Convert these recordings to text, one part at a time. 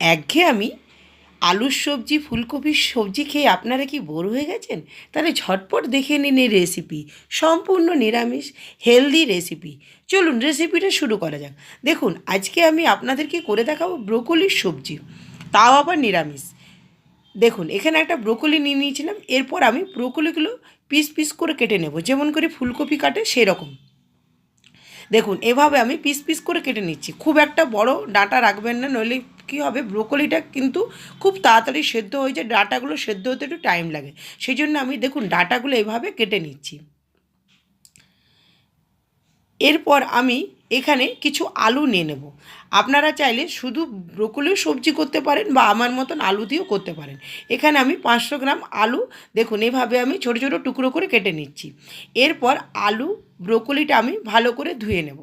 একঘেয়ে আমি আলুর সবজি, ফুলকপির সবজি খেয়ে আপনারা কি বোর হয়ে গেছেন? তাহলে ঝটপট দেখে নিন এই রেসিপি সম্পূর্ণ নিরামিষ হেলদি রেসিপি চলুন রেসিপিটা শুরু করা যাক। দেখুন, আজকে আমি আপনাদেরকে করে দেখাবো ব্রোকলির সবজি। তাও আবার নিরামিষ। দেখুন, এখানে একটা ব্রোকলি নিয়ে নিয়েছিলাম। এরপর আমি ব্রোকলিগুলো পিস পিস করে কেটে নেব। যেমন করে ফুলকপি কাটে, সেরকম। দেখুন, এভাবে আমি পিস পিস করে কেটে নিচ্ছি। খুব একটা বড় ডাঁটা রাখবেন না, নইলে কী হবে? ব্রোকলিটা কিন্তু খুব তাড়াতাড়ি সেদ্ধ হয়ে যায়, ডাটাগুলো সেদ্ধ হতে একটু টাইম লাগে। সেই জন্য আমি দেখুন ডাটাগুলো এভাবে কেটে নিচ্ছি। এরপর আমি এখানে কিছু আলু নিয়ে নেব। আপনারা চাইলে শুধু ব্রোকলিও সবজি করতে পারেন বা আমার মতন আলু দিয়েও করতে পারেন। এখানে আমি পাঁচশো গ্রাম আলু, দেখুন এভাবে আমি ছোটো ছোটো টুকরো করে কেটে নিচ্ছি। এরপর আলু, ব্রোকলিটা আমি ভালো করে ধুয়ে নেব।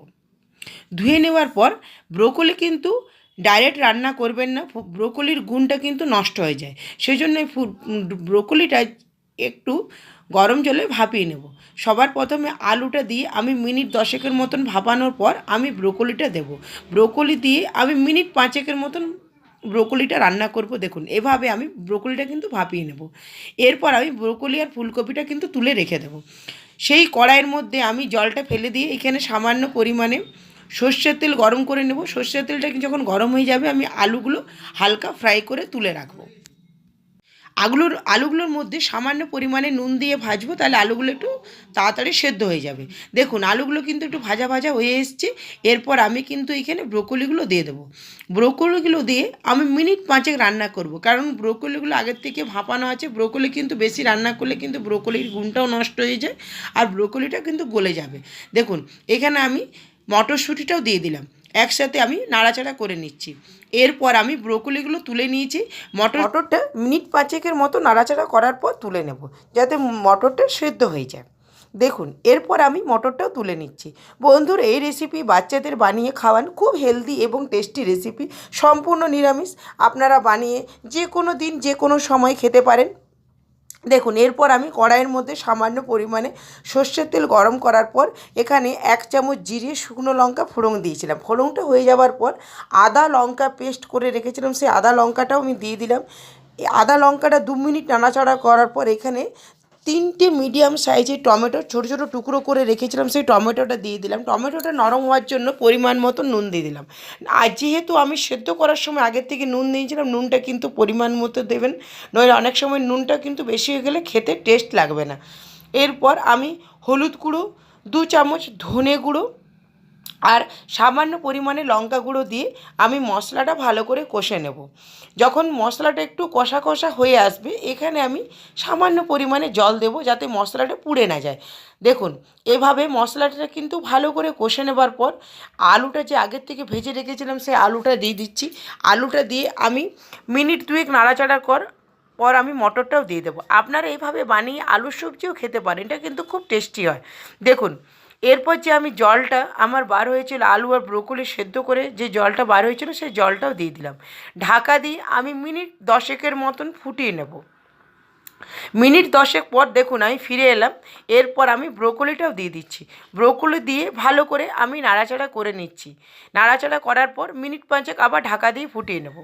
ধুয়ে নেওয়ার পর ব্রোকলি কিন্তু ডাইরেক্ট রান্না করবেন না ব্রোকলির গুণটা কিন্তু নষ্ট হয়ে যায়। সেই জন্য ব্রোকলিটা একটু গরম জলে ভাপিয়ে নেব। সবার প্রথমে আলুটা দিয়ে আমি মিনিট দশেকের মতন ভাপানোর পর আমি ব্রোকলিটা দেব। ব্রোকলি দিয়ে আমি মিনিট পাঁচেকের মতন ব্রোকলিটা রান্না করব। দেখুন, এভাবে আমি ব্রোকলিটা কিন্তু ভাপিয়ে নেব। এরপর আমি ব্রোকলি আর ফুলকপিটা কিন্তু তুলে রেখে দেবো। সেই কড়াইয়ের মধ্যে আমি জলটা ফেলে দিয়ে এখানে সামান্য পরিমাণে সর্ষের তেল গরম করে নেব। সর্ষের তেলটা যখন গরম হয়ে যাবে, আমি আলুগুলো হালকা ফ্রাই করে তুলে রাখব। আলুর, আলুগুলোর মধ্যে সামান্য পরিমাণে নুন দিয়ে ভাজবো, তাহলে আলুগুলো একটু তাড়াতাড়ি সেদ্ধ হয়ে যাবে। দেখুন, আলুগুলো কিন্তু একটু ভাজা ভাজা হয়ে এসছে। এরপর আমি কিন্তু এখানে ব্রোকলিগুলো দিয়ে দেবো। ব্রোকলিগুলো দিয়ে আমি মিনিট পাঁচেক রান্না করব। কারণ ব্রোকলিগুলো আগের থেকে ভাপানো আছে। ব্রোকলি কিন্তু বেশি রান্না করলে কিন্তু ব্রোকলির গুণটাও নষ্ট হয়ে যায়, আর ব্রোকলিটা কিন্তু গলে যাবে। দেখুন, এখানে আমি মটরশুঁটিটাও দিয়ে দিলাম। একসাথে আমি নাড়াচাড়া করে নিচ্ছি। এরপর আমি ব্রোকলিগুলো তুলে নিয়েছি। মটর মটরটা মিনিট পাঁচেকের মতো নাড়াচাড়া করার পর তুলে নেব, যাতে মটরটা সেদ্ধ হয়ে যায়। দেখুন, এরপর আমি মটরটাও তুলে নিচ্ছি। বন্ধুর এই রেসিপি বাচ্চাদের বানিয়ে খাওয়ান খুব হেলদি এবং টেস্টি রেসিপি সম্পূর্ণ নিরামিষ। আপনারা বানিয়ে যে কোনো দিন, যে কোনো সময় খেতে পারেন। দেখুন, এরপর আমি কড়াইয়ের মধ্যে সামান্য পরিমাণে সর্ষের তেল গরম করার পর এখানে এক চামচ জিরে, শুকনো লঙ্কা ফোড়ন দিয়েছিলাম। ফোড়নটা হয়ে যাওয়ার পর আদা লঙ্কা পেস্ট করে রেখেছিলাম। সেই আদা লঙ্কাটাও আমি দিয়ে দিলাম। আদা লঙ্কাটা দু মিনিট নাড়াচাড়া করার পর এখানে তিনটে মিডিয়াম সাইজের টমেটো ছোটো ছোটো টুকরো করে রেখেছিলাম, সেই টমেটোটা দিয়ে দিলাম। টমেটোটা নরম হওয়ার জন্য পরিমাণ মতো নুন দিয়ে দিলাম। আর যেহেতু আমি সেদ্ধ করার সময় আগের থেকে নুন দিয়েছিলাম, নুনটা কিন্তু পরিমাণ মতো দেবেন। নইলে অনেক সময় নুনটা কিন্তু বেশি হয়ে গেলে খেতে টেস্ট লাগবে না। এরপর আমি হলুদ গুঁড়ো, দু চামচ ধনে গুঁড়ো আর সামান্য পরিমাণে লঙ্কা গুঁড়ো দিয়ে আমি মশলাটা ভালো করে কষে নেব। যখন মশলাটা একটু কষা কষা হয়ে আসবে, এখানে আমি সামান্য পরিমাণে জল দেব যাতে মশলাটা পুড়ে না যায়। দেখুন, এভাবে মশলাটা কিন্তু ভালো করে কষে নেবার পর আলুটা যে আগের থেকে ভেজে রেখেছিলাম, সেই আলুটা দিয়ে দিচ্ছি। আলুটা দিয়ে আমি মিনিট দুয়েক নাড়াচাড়া কর, পর আমি মটরটাও দিয়ে দেবো। আপনারা এইভাবে বানিয়ে আলুর সবজিও খেতে পারেন, এটা কিন্তু খুব টেস্টি হয়। দেখুন এরপর যে আমি জলটা আমার বার হয়েছিল আলু আর ব্রোকলি সেদ্ধ করে যে জলটা বার হয়েছিল সেই জলটাও দিয়ে দিলাম। ঢাকা দিয়ে আমি মিনিট দশেকের মতন ফুটিয়ে নেব। মিনিট দশেক পর দেখুন আমি ফিরে এলাম, এরপর আমি ব্রোকলিটাও দিয়ে দিচ্ছি। ব্রোকলি দিয়ে ভালো করে আমি নাড়াচাড়া করে নিচ্ছি। নাড়াচাড়া করার পর মিনিট পাঁচেক আবার ঢাকা দিয়ে ফুটিয়ে নেব।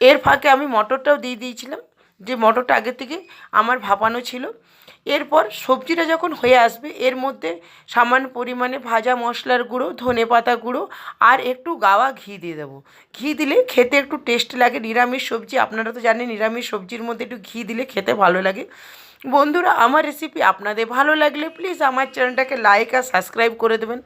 এর ফাঁকে আমি মটরটাও দিয়ে দিয়েছিলাম, যে মটরটা আগে থেকে আমার ভাপানো ছিল। এরপর সবজিটা যখন হয়ে আসবে, এর মধ্যে সামান্য পরিমাণে ভাজা মশলার গুঁড়ো, ধনে পাতা গুঁড়ো আর একটু গাওয়া ঘি দিয়ে দেবো। ঘি দিলে খেতে একটু টেস্ট লাগে। নিরামিষ সবজি, আপনারা তো জানেন, নিরামিষ সবজির মধ্যে একটু ঘি দিলে খেতে ভালো লাগে। বন্ধুরা, আমার রেসিপি আপনাদের ভালো লাগলে প্লিজ আমার চ্যানেলটাকে লাইক আর সাবস্ক্রাইব করে দেবেন।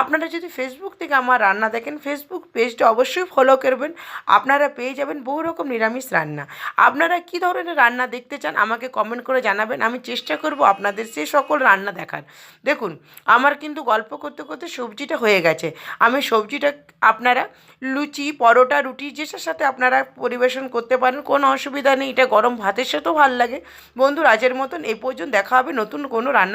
আপনারা যদি ফেসবুক থেকে আমার রান্না দেখেন ফেসবুক পেজটা অবশ্যই ফলো করবেন। আপনারা পেয়ে যাবেন বহু রকম নিরামিষ রান্না। আপনারা কী ধরনের রান্না দেখতে চান আমাকে কমেন্ট করে জানাবেন। আমি চেষ্টা করব আপনাদের সেই সকল রান্না দেখার। দেখুন, আমার কিন্তু গল্প করতে করতে সবজিটা হয়ে গেছে। আমি সবজিটা আপনারা লুচি, পরোটা, রুটি যেটার সাথে আপনারা পরিবেশন করতে পারেন, কোনো অসুবিধা নেই। এটা গরম ভাতের সাথেও ভালো লাগে। বন্ধুরা, আজের মতন এই পর্যন্ত দেখা হবে নতুন কোনো রান্না